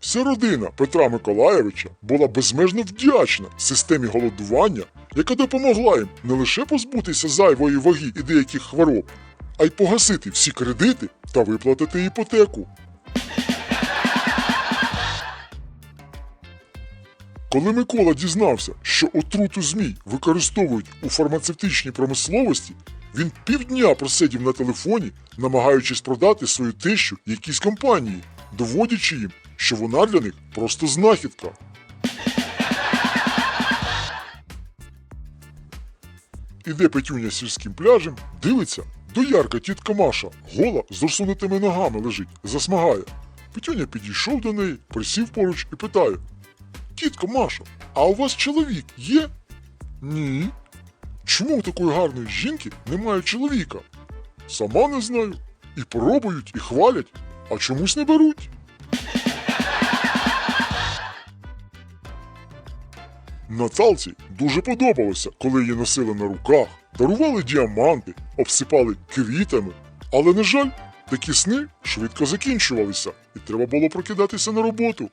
Вся родина Петра Миколаєвича була безмежно вдячна системі голодування, яка допомогла їм не лише позбутися зайвої ваги і деяких хвороб, а й погасити всі кредити та виплатити іпотеку. Коли Микола дізнався, що отруту змій використовують у фармацевтичній промисловості, він півдня просидів на телефоні, намагаючись продати свою тещу якійсь компанії, доводячи їм, що вона для них просто знахідка. Іде Петюня сільським пляжем, дивиться, доярка тітка Маша, гола з розсунутими ногами лежить, засмагає. Петюня підійшов до неї, присів поруч і питає: Тітко Маша, а у вас чоловік є? Ні. Чому у такої гарної жінки немає чоловіка? Сама не знаю. І пробують, і хвалять, а чомусь не беруть. Наталці дуже подобалося, коли її носили на руках, дарували діаманти, обсипали квітами. Але, на жаль, такі сни швидко закінчувалися, і треба було прокидатися на роботу.